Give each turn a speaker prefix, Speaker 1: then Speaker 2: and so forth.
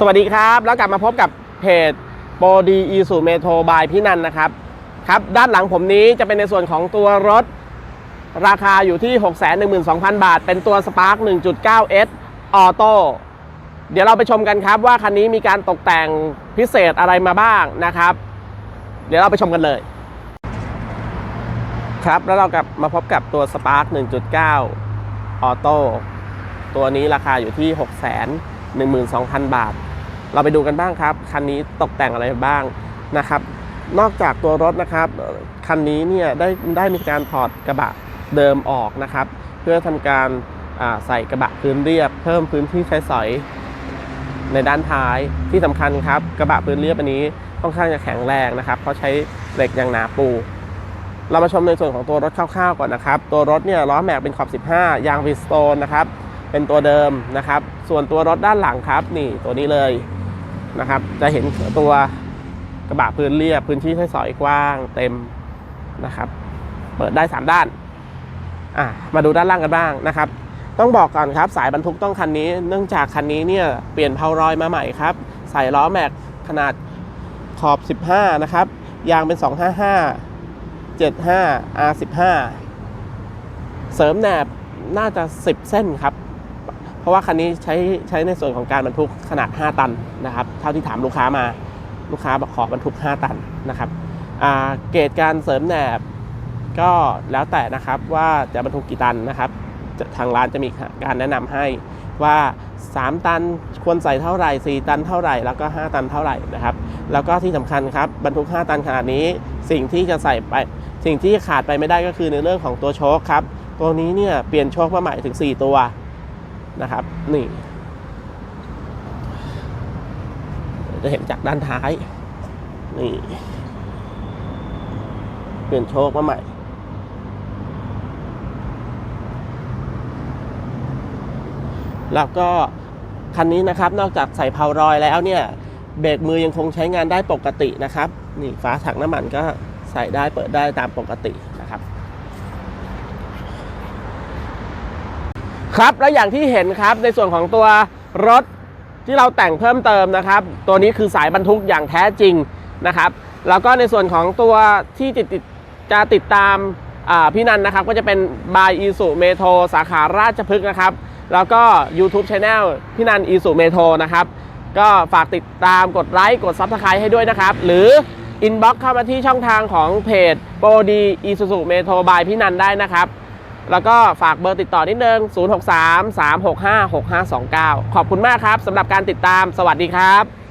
Speaker 1: สวัสดีครับ แล้วกลับมาพบกับเพจโปรดีอีสูเมโทรบายพี่นันนะครับครับ ด้านหลังผมนี้จะเป็นในส่วนของตัวรถ ราคาอยู่ที่ 612,000 บาท เป็นตัว Spark 1.9S Auto เดี๋ยวเราไปชมกันครับว่าคันนี้มีการตกแต่งพิเศษอะไรมาบ้างนะครับ เดี๋ยวเราไปชมกันเลย ครับแล้วเรากลับมาพบกับตัว Spark 1.9 Auto ตัวนี้ราคาอยู่ที่ 612,000 บาท เราไปดูกันบ้างครับ คันนี้ตกแต่งอะไรบ้างนะครับ นอกจากตัวรถนะครับ คันนี้เนี่ยได้ได้มีการถอดกระบะเดิมออกนะครับ เพื่อทำการใส่กระบะพื้นเรียบ เพิ่มพื้นที่ใช้สอยในด้านท้ายที่สำคัญครับ กระบะพื้นเรียบอันนี้ค่อนข้างจะแข็งแรงนะครับ เพราะใช้เหล็กอย่างหนาปู เรามาชมในส่วนของตัวรถคร่าวๆก่อนนะครับ ตัวรถเนี่ยล้อแม็กเป็นขอบ 15 ยางวิสโตนนะครับ เป็นตัวเดิมนะครับ ส่วนตัวรถด้านหลังครับ นี่ตัวนี้เลย นะครับ จะเห็นตัวกระบะพื้นเรียบพื้นที่ใช้สอยกว้างเต็มนะครับ เปิดได้ 3 ด้านอะมาดูด้านล่างกันบ้างนะครับ ต้องบอกก่อนครับ สายบรรทุกต้องคันนี้ เนื่องจากคันนี้เนี่ยเปลี่ยนเพารอยมาใหม่ครับ ใส่ล้อแม็กขนาดขอบ 15 นะครับ ยางเป็น 255 75 R15 เสริมแหนบน่าจะ 10 เส้นครับ เพราะว่าคันนี้ใช้ใช้ในส่วนของการบรรทุกขนาด 5 ตันนะครับ เท่าที่ถามลูกค้ามาลูกค้าบอกขอบรรทุก 5 ตันนะครับเกรดการเสริมแหนบก็แล้วแต่นะครับว่าจะบรรทุกกี่ตันนะครับทางร้านจะมีการแนะนำให้ว่า 3 ตันควรใส่เท่าไหร่ 4 ตันเท่าไหร่ แล้วก็ 5 ตันเท่าไหร่นะครับ แล้วก็ที่สำคัญครับบรรทุก 5 ตันขนาดนี้ สิ่งที่จะใส่ไป สิ่งที่ขาดไปไม่ได้ก็คือในเรื่องของตัวโชคครับ ตัวนี้เนี่ยเปลี่ยนโชคมาใหม่ถึง 4 ตัว นะครับ นี่ จะเห็นจากด้านท้าย นี่ เปลี่ยนโชคมาใหม่แล้วก็คันนี้นะครับนอกจากใส่เพารอยแล้วเนี่ยเบรกมือยังคงใช้งานได้ปกตินะครับ นี่ฝาถังน้ำมันก็ใส่ได้เปิดได้ตามปกตินะ ครับแล้วอย่างที่เห็นครับในส่วนของตัวรถที่เราแต่งเพิ่มเติมนะครับ ตัวนี้คือสายบรรทุกอย่างแท้จริงนะครับแล้วก็ในส่วนของตัวที่ติดติดจะติดตามพี่นันนะครับ ก็จะเป็นบายอีสุเมโทสาขาราชพฤกษ์นะครับ แล้วก็ YouTube Channel พี่นันอีสุเมโทนะครับ ก็ฝากติดตามกดไลค์กด Subscribe ให้ด้วยนะครับ หรือ inbox เข้ามาที่ช่องทางของเพจโปรดีอีสุสุเมโทบายพี่นันได้นะครับ แล้วก็ฝากเบอร์ติดต่อนิดนึง 063 365 6529 ขอบคุณมากครับสำหรับการติดตาม สวัสดีครับ